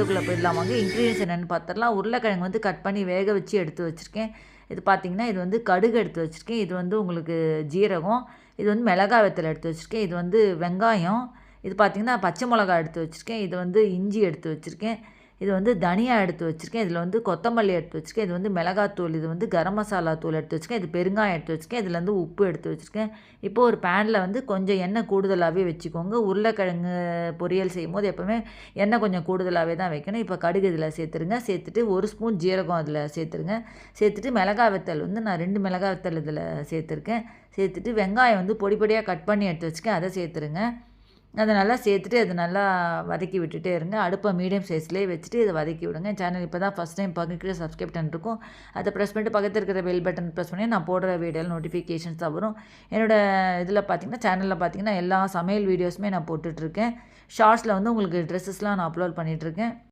வீடியோக்குள்ளே போயிடலாம்? வாங்க இன்க்ரீடியன்ஸ் என்னென்னு பார்த்துடலாம். உருளைக்கிழங்கு வந்து கட் பண்ணி வேக வச்சு எடுத்து வச்சுருக்கேன். இது பார்த்தீங்கன்னா இது வந்து கடுகு எடுத்து வச்சுருக்கேன். இது வந்து உங்களுக்கு ஜீரகம் இது வந்து மிளகா வெத்தலை எடுத்து வச்சுருக்கேன். இது வந்து வெங்காயம் இது பார்த்திங்கன்னா பச்சை மிளகா எடுத்து வச்சுருக்கேன். இது வந்து இஞ்சி எடுத்து வச்சுருக்கேன். இது வந்து தனியா எடுத்து வச்சுருக்கேன். இதில் வந்து கொத்தமல்லி எடுத்து வச்சுருக்கேன். இது வந்து மிளகாத்தூள் இது வந்து கரம் மசாலா தூள் எடுத்து வச்சுருக்கேன். இது பெருங்காயம் எடுத்து வச்சுருக்கேன். இதில் வந்து உப்பு எடுத்து வச்சுருக்கேன். இப்போ ஒரு பேனில் வந்து கொஞ்சம் எண்ணெய் கூடுதலாகவே வச்சுக்கோங்க. உருளைக்கிழங்கு பொரியல் செய்யும் போது எப்போவுமே எண்ணெய் கொஞ்சம் கூடுதலாகவே தான் வைக்கணும். இப்போ கடுகு இதில் சேர்த்துருங்க. சேர்த்துட்டு ஒரு ஸ்பூன் ஜீரகம் அதில் சேர்த்துருங்க. சேர்த்துட்டு மிளகா வெத்தல் வந்து நான் ரெண்டு மிளகா வெத்தல் இதில் சேர்த்துருக்கேன். சேர்த்துட்டு வெங்காயம் வந்து பொடி பொடியாக கட் பண்ணி எடுத்து வச்சுருக்கேன். அதை சேர்த்துருங்க. அதை நல்லா சேர்த்துட்டு அது நல்லா வதக்கி விட்டுட்டே இருங்க. அடுப்பை மீடியம் சைஸ்லேயே வச்சுட்டு இதை வதக்கி விடுங்க. சேனல் இப்போ தான் ஃபஸ்ட் டைம் பார்க்குற சப்ஸ்கிரைப் இருக்கும். அதை ப்ரெஸ் பண்ணிட்டு பக்கத்தில் இருக்கிற பெல் பட்டன் ப்ரெஸ் பண்ணி நான் போடுற வீடியோவில் நோட்டிஃபிகேஷன்ஸ் தான் வரும். என்னோடய இதில் பார்த்தீங்கன்னா சேனலில் பார்த்தீங்கன்னா எல்லா சமையல் வீடியோஸுமே நான் போட்டுட்ருக்கேன் ஷார்ட்ஸில் வந்து உங்களுக்கு ட்ரெஸ்ஸஸ்லாம் நான் அப்லோட் பண்ணிகிட்ருக்கேன்